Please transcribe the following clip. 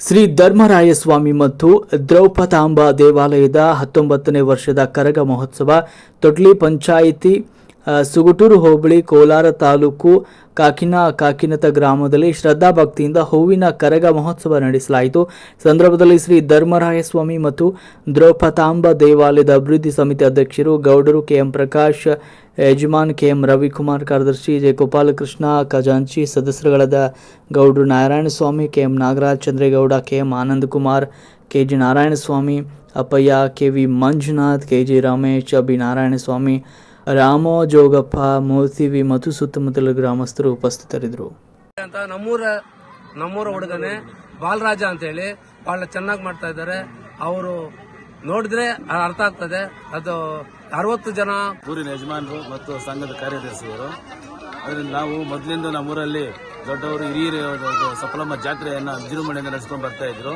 ಶ್ರೀ ಧರ್ಮರಾಯ ಸ್ವಾಮಿ ಮತ್ತು ದ್ರೌಪದಾಂಬ ದೇವಾಲಯದ ಹತ್ತೊಂಬತ್ತನೇ ವರ್ಷದ ಕರಗ ಮಹೋತ್ಸವ ತೊಟ್ಲಿ ಪಂಚಾಯಿತಿ ಸುಗುಟೂರು ಹೋಬಳಿ ಕೋಲಾರ ತಾಲೂಕು ಕಾಕಿನ ಕಾಕಿನತ ಗ್ರಾಮದಲ್ಲಿ ಶ್ರದ್ಧಾ ಭಕ್ತಿಯಿಂದ ಹೂವಿನ ಕರಗ ಮಹೋತ್ಸವ ನಡೆಸಲಾಯಿತು. ಸಂದರ್ಭದಲ್ಲಿ ಶ್ರೀ ಧರ್ಮರಾಯ ಸ್ವಾಮಿ ಮತ್ತು ದ್ರೌಪತಾಂಬ ದೇವಾಲಯದ ಅಭಿವೃದ್ಧಿ ಸಮಿತಿ ಅಧ್ಯಕ್ಷರು ಗೌಡರು ಕೆಎಂ ಪ್ರಕಾಶ್, ಯಜಮಾನ್ ಕೆಎಂ ರವಿಕುಮಾರ್, ಕಾರ್ಯದರ್ಶಿ ಜೆ ಗೋಪಾಲಕೃಷ್ಣ, ಖಜಾಂಚಿ ಸದಸ್ಯರುಗಳಾದ ಗೌಡರು Narayanaswamy KM Nagaraj, Chandregowda KM Anand Kumar KG Narayanaswamy, Appayya, K V Manjunath, K G Ramesh B Narayanaswamy ರಾಮೋ ಜೋಗಪ್ಪ ಮೋಸಿವಿ ವಿ ಮತ್ತು ಸುತ್ತಮುತ್ತಲ ಗ್ರಾಮಸ್ಥರು ಉಪಸ್ಥಿತರಿದ್ದರು. ಅಂತ ನಮ್ಮೂರ ನಮ್ಮೂರ ಹುಡುಗನೇ ಬಾಲರಾಜ ಅಂತ ಹೇಳಿ ಬಹಳ ಚೆನ್ನಾಗಿ ಮಾಡ್ತಾ ಇದ್ದಾರೆ. ಅವರು ನೋಡಿದ್ರೆ ಅರ್ಥ ಆಗ್ತದೆ. ಅದು ಅರವತ್ತು ಜನ ಊರಿನ ಯಜಮಾನರು ಮತ್ತು ಸಂಘದ ಕಾರ್ಯದರ್ಶಿಯವರು ಅದರಿಂದ ನಾವು ಮೊದಲಿಂದ ನಮ್ಮೂರಲ್ಲಿ ದೊಡ್ಡವರು ಹಿರಿಯರು ಒಂದು ಸಫಲಮ್ಮ ಜಾತ್ರೆಯನ್ನು ವಿಜೃಂಭಣೆಯಿಂದ ನಡೆಸ್ಕೊಂಡು ಬರ್ತಾ ಇದ್ರು.